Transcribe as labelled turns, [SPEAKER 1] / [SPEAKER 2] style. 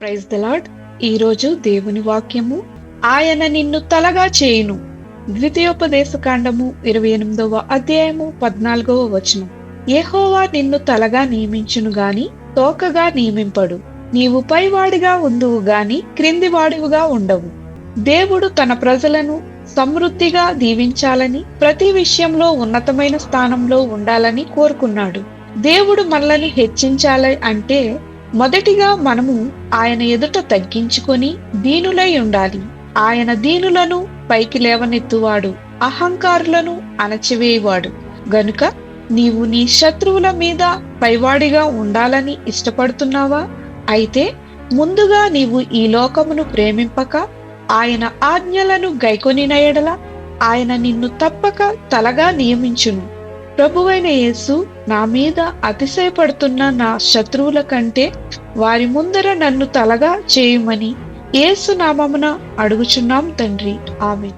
[SPEAKER 1] Praise the lord ఈరోజు దేవుని వాక్యము. ఆయన నిన్ను తలగా చేయును. ద్వితీయోపదేశ కాండము ఇరవై ఎనిమిదవ అధ్యాయము పద్నాలుగవ వచనం. ఏహోవా నిన్ను తలగా నియమించును గాని తోకగా నియమింపడు. నీవు పైవాడిగా ఉందువు గాని క్రిందివాడివిగా ఉండవు. దేవుడు తన ప్రజలను సమృద్ధిగా దీవించాలని ప్రతి విషయంలో ఉన్నతమైన స్థానంలో ఉండాలని కోరుకున్నాడు. దేవుడు మనల్ని హెచ్చించాలి అంటే మొదటిగా మనము ఆయన ఎదుట తగ్గించుకొని దీనులై ఉండాలి. ఆయన దీనులను పైకి లేవనెత్తువాడు అహంకారులను అణచివేయవాడు. గనుక నీవు నీ శత్రువుల మీద పైవాడిగా ఉండాలని ఇష్టపడుతున్నావా? అయితే ముందుగా నీవు ఈ లోకమును ప్రేమింపక ఆయన ఆజ్ఞలను గైకొనిన ఎడల ఆయన నిన్ను తప్పక తలగా నియమించును. ప్రభువైన యేసు నా మీద అతిశయపడుతున్న నా శత్రువుల కంటే వారి ముందర నన్ను తలగా చేయమని యేసు నామమున అడుగుచున్నాం తండ్రి. ఆమె